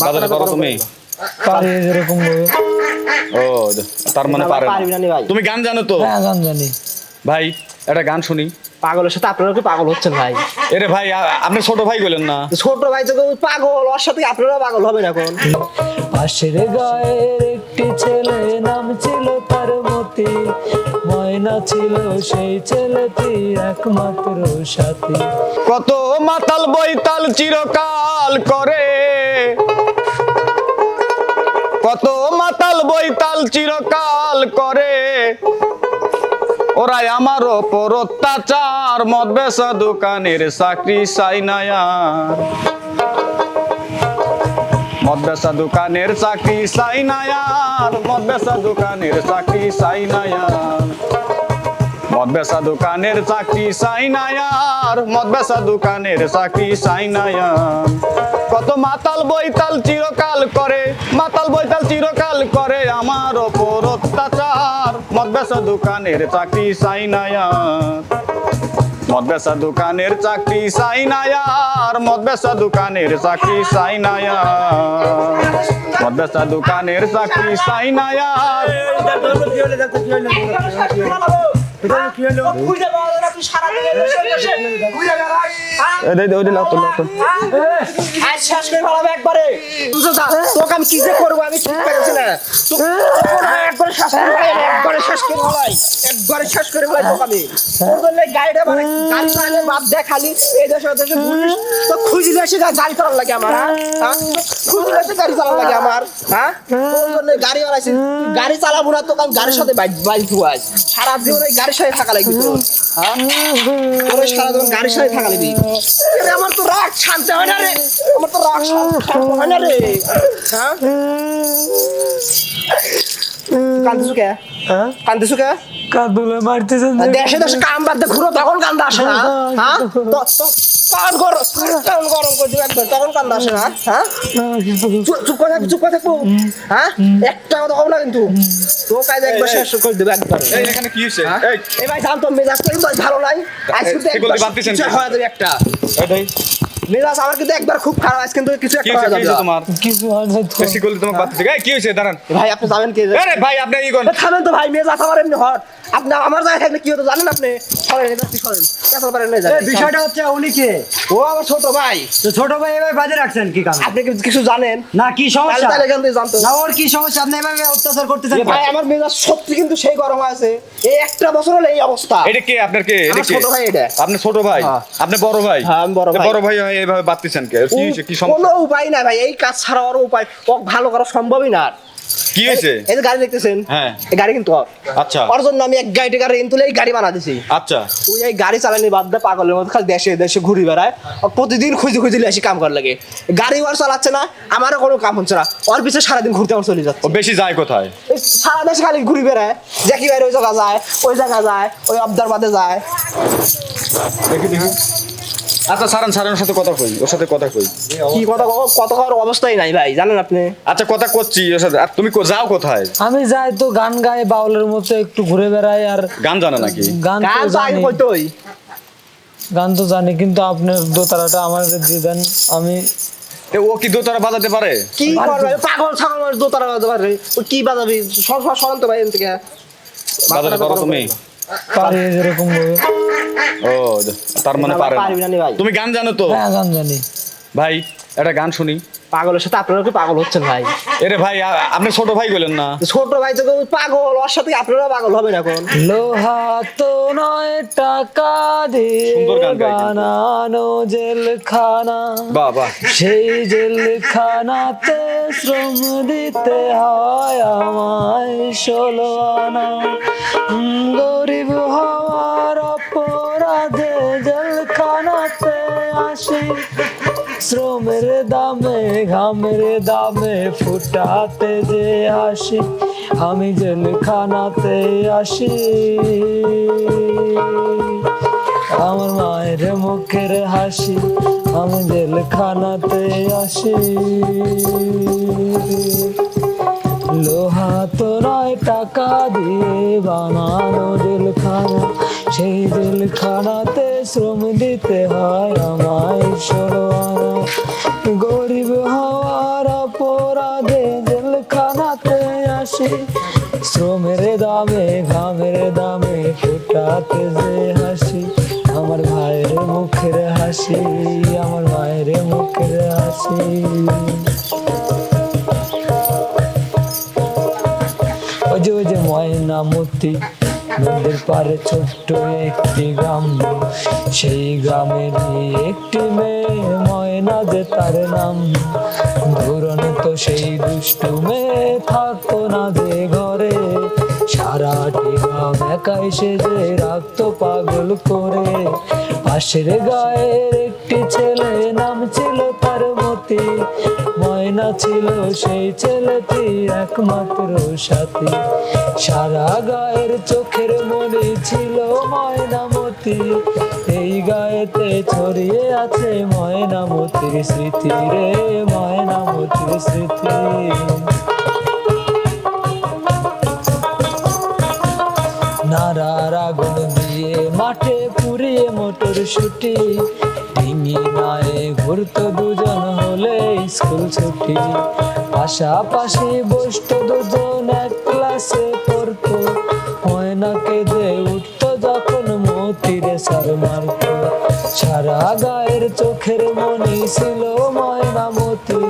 বাজারে করো তুমি পারি ভাবে ও তার মানে পারে তুমি গান জানো তো? হ্যাঁ গান জানি। ভাই একটা গান শুনি। পাগলের সাথে আপনারা কি পাগল হচ্ছেন ভাই? এরে ভাই আপনি ছোট ভাই বলেন না। ছোট ভাই তো পাগল ওর সাথে আপনারা পাগল হবেন এখন? পাশের গায়ের একটি ছেলে নাম ছিল তার মতি ময়না ছিল সেই ছেলেটি একমাত্র সাথী। কত মাতাল বইতাল চিরকাল করে কত মাতাল বৈতাল চিরকাল করে। ওরাই আমার ওপর অত্যাচার মদ বেচা দোকানের চাকরি চাই নায়া মদ বেচা দোকানের চাকরি চাই নায়ার মদ বেচা দোকানের চাকরি চাই মদ বেচা দোকানের চাকরি আর মদ বেচা দোকানের চাকরি চাই। কত মাতাল বৈতাল চিরকাল করে মাতাল বৈতাল চিরকাল করে আমার ওপর অত্যাচার মদ বেচা দোকানের চাকরি চাই না। মদ বেচা দোকানের চাকরি চাই না আর মদ বেচা দোকানের চাকরি চাই না। মদ বেচা দোকানের চাকরি চাই না আমি কি যে করব আমি ঠিক না। একবারে শেষ করে একবারে শেষ করে একবারে শেষ করে তোকে আমি। তোর গাড়িটা মানে গাড়ি চালালে বাদ দে খালি এই দেশে ওই দেশে ঘুরিস তো খুঁজিলে এসে গাড়ি চালান লাগে আমার হ্যাঁ? হ্যাঁ? এসে গাড়ি চালান লাগে আমার হ্যাঁ? তোর জন্য গাড়ি বানাইছি গাড়ি চালাবো না তোকে আমি গাড়ির সাথে বাইক বাইক ধুয়াই সারা জীবন এই গাড়ির সাথে থাকা লাগবে তোর হ্যাঁ? তোর সারা জীবন গাড়ির সাথে থাকা লাগবে। আমার তো রাগ শান্ত হয় না রে। আমার তো রাগ শান্ত হয় না রে। হ্যাঁ? কান্দিসু কে? হ্যাঁ? কান্দিসু কে? কাদুলে মারতেছেন দেশে দেশে কাম বাদ দে ঘুরো তখন কান্দা আসে না। হ্যাঁ? তো- তো- গরম তখন গরম করে দিবে একবার তখন কান্দা আসে না হ্যাঁ চুপ চুপ করে থাক, চুপ করে থাকব হ্যাঁ একটা কথা কম না কিন্তু তো কাজ একবার শেষ করে দেবে একবার এই, এখানে কি হয়েছে? এই, এই ভাই জানতো মেজাজ তো ভালো নাই আজ কিন্তু একবার বাদ দিছেন কিছু কেন? হয়ে যাবে একটা এই মেজাজ আমার কিন্তু একবার খুব খারাপ আজ কিন্তু কিছু একটা কি যাবে তোমার? কিছু না তো বেশি করলে তোমাকে বাদ দিছে। কি হয়েছে? দাঁড়ান। ভাই আপনি জানেন কি আরে ভাই, আপনি ই করেন। থামেন তো ভাই মেজাজ আমার এমনি হট আপনি আমার জায়গায় থাকলে কি হতো জানেন আপনি সরেন এবার সরেন পেছন পারেন না এই বিষয়টা হচ্ছে উনি কে ও আমার ছোট ভাই তো ছোট ভাই এভাবে বাজে রাখছেন কি কারণে আপনি কি কিছু জানেন না কি সমস্যা তাহলে এখান থেকে জানতো না ওর কি সমস্যা আপনি এভাবে অত্যাচার করতেছেন যে ভাই আমার মেজাজ সত্যি কিন্তু সেই গরম আছে এই একটা বছর হলো এই অবস্থা এটা কে? আপনার কে? এটা ছোট ভাই এটা। আপনার ছোট ভাই? হ্যাঁ। আপনি বড় ভাই? হ্যাঁ, আমি বড় ভাই। বড় ভাই হয়ে এইভাবে বাদতেছেন কে? কি সমস্যা? কোনো উপায় নাই ভাই এই কাজ ছাড়া আর উপায় ভালো করা সম্ভবই না আর। কি হয়েছে? এই যে গাড়ি দেখতেছেন হ্যাঁ। এই গাড়ি কিন্তু ওর। আচ্ছা, ওর জন্য আমি এক গাড়ি ঋণ তুলে এই গাড়ি বানা দিছি আচ্ছা। ওই এই গাড়ি চালানি বাদ দিয়ে পাগলের মতো খালি দেশে দেশে ঘুরি বেড়ায় আর প্রতিদিন খুঁজে খুঁজে এসে কাম করার লাগে গাড়ি ওর চালাচ্ছে না আমারও কোনো কাম হচ্ছে না ওর পিছনে সারাদিন ঘুরতে আমার চলে যাচ্ছে ও বেশি যায় কোথায়? সারা দেশে খালি ঘুরি বেড়ায় জ্যাকি বাইরে ওই জায়গা যায় ওই জায়গা যায় ওই আবদার বাদে যায় দেখি, দেখি। আচ্ছা সারান সারানোর সাথে কথা কই ওর সাথে কথা কই। কি কথা কও- কত করার অবস্থাই নাই ভাই জানেন আপনি? আচ্ছা কথা করছি ওর সাথে। আর তুমি কো- যাও কোথায়? আমি যাই তো গান গাই বাউলের মতো একটু ঘুরে বেড়াই আর গান জানে নাকি? গান তো গান তো আগে জানি। কইতোই গান তো জানি কিন্তু আপনার দোতারাটা আমার দিয়ে দেন আমি এ, ও কি দোতারা বাজাতে পারে? কি করবে? পাগল ছাগল মানুষ দোতারা বাজাতে পারে। ও কি বাজাবি? সব সব সরন্ত ভাই এখান থেকে বাজাতে পারো। তুমি? পারি এরকম ভাবে ও তার মানে পারে না। পারবি না নি ভাই। তুমি গান জানো তো হ্যাঁ গান জানি ভাই একটা গান শুনি পাগলের সাথে আপনারা কি পাগল হচ্ছেন ভাই? এরে ভাই আপনি ছোট ভাই বলেন না। ছোট ভাই তো পাগল ওর সাথে আপনারা পাগল হবেন এখন? লোহা তো নয় টাকা দিয়ে। বানানো জেলখানা। বাহ বাহ সেই জেলখানাতে শ্রম দিতে হয় আমায় ষোলো আনা। গরিব হওয়ার শ্রমের দামে ঘামের দামে ফুটাতে যে আসি, আমি জেলখানাতে আসি। আমার মায়ের মুখের হাসি, আমি জেলখানাতে আসি। লোহা তো নয় টাকা দিয়ে বানানো জেলখানা সেই জেলখানাতে শ্রম দিতে হয় আমায় শোনো। গরিব হওয়ার অপরাধে খানাতে আসি। শ্রমের দামে, ঘামের দামে ফুটাতে যে হাসি। আমার ভাইয়ের মুখের হাসি, আমার ভাইয়ের মুখের হাসি। ওই যে ওই যে ময়না মূর্তি নদীর পারে ছোট্ট একটি গ্রাম। সেই গ্রামের একটি মেয়ে ময়না যে তার নাম। দুরন্ত সেই দুষ্টু মেয়ে, থাকতো না যে ঘরে। সারাটি গ্রাম একাই সে যে রাখতো পাগল করে। পাশের গায়ের একটি ছেলে নাম ছিল তার মতি। ময়না ছিল সেই ছেলেটি একমাত্র সাথী। সারা গায়ের চোখের মনে ছিল ময়নামতি। এই গায়েতে ছড়িয়ে আছে ময়নামতির স্মৃতি রে, ময়নামতির স্মৃতি। নারার আগুন দিয়ে মাঠে পুড়িয়ে মোটর ছুটি ডিঙি নায়ে ঘুরতো হলে স্কুল ছুটি। পাশাপাশি বসতো দুজন, এক ক্লাসে পড়তো। ময়নাকে কেঁদে উঠতো যখন মতিরে সার মারত। সারা গায়ের চোখের মনি ছিল ময়না মতি।